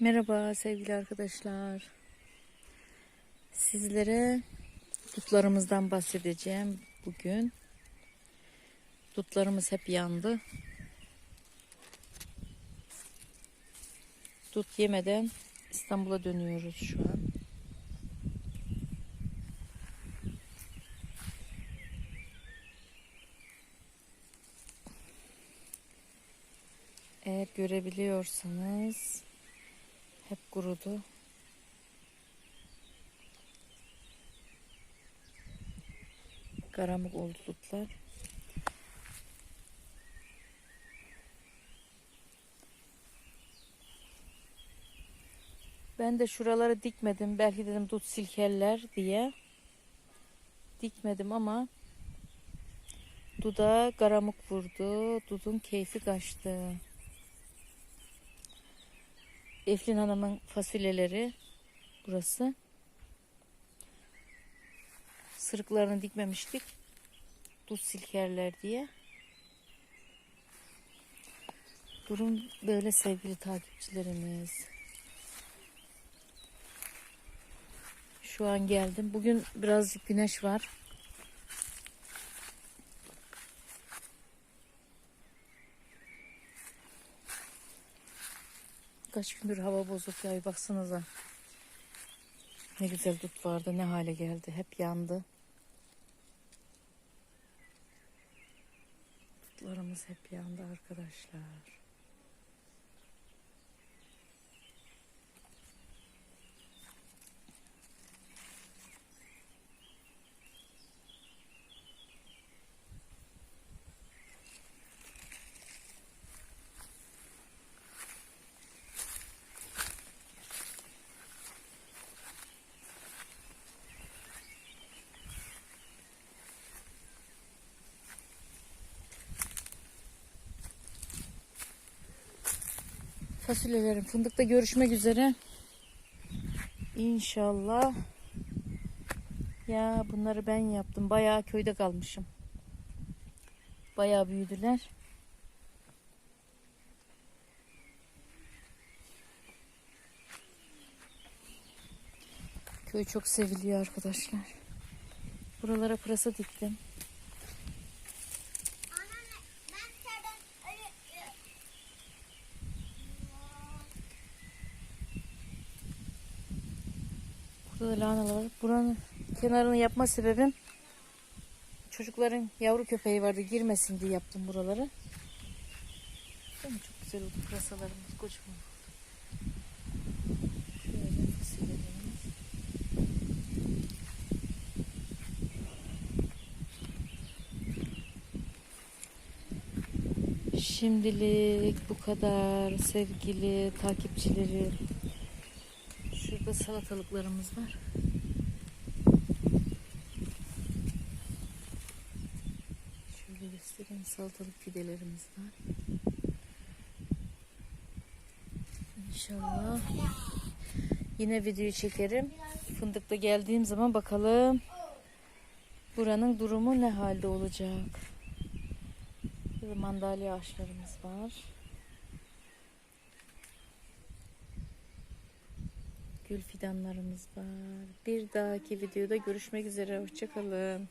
Merhaba sevgili arkadaşlar. Sizlere dutlarımızdan bahsedeceğim bugün. Dutlarımız hep yandı. Dut yemeden İstanbul'a dönüyoruz şu an. Eğer görebiliyorsanız hep kurudu. Karamık oldu dutlar. Ben de şuraları dikmedim. Belki dedim dut silkeller diye. Dikmedim ama duda karamık vurdu. Dudun keyfi kaçtı. Eflin Hanım'ın fasulyeleri burası. Sırıklarını dikmemiştik. Dut silkerler diye. Durum böyle sevgili takipçilerimiz. Şu an geldim. Bugün birazcık güneş var. Kaç gündür hava bozuk ya bir baksanıza. Ne güzel dut vardı ne hale geldi. Hep yandı. Dutlarımız hep yandı arkadaşlar. Fasulyelerim fındıkta görüşmek üzere. İnşallah. Ya bunları ben yaptım. Bayağı köyde kalmışım. Bayağı büyüdüler. Köy çok seviliyor arkadaşlar. Buralara pırasa diktim. Lahanalar var. Buranın kenarını yapma sebebim çocukların yavru köpeği vardı girmesin diye yaptım buraları. Değil mi? Çok güzel oldu pırasalarımız kocaman. Şimdilik bu kadar sevgili takipçilerim. Şurada salatalıklarımız var. Şöyle göstereyim salatalık fidelerimiz var. İnşallah yine video çekerim. Fındıkta geldiğim zaman bakalım buranın durumu ne halde olacak. Burada mandalya ağaçlarımız var. Gül fidanlarımız var. Bir dahaki videoda görüşmek üzere. Hoşçakalın.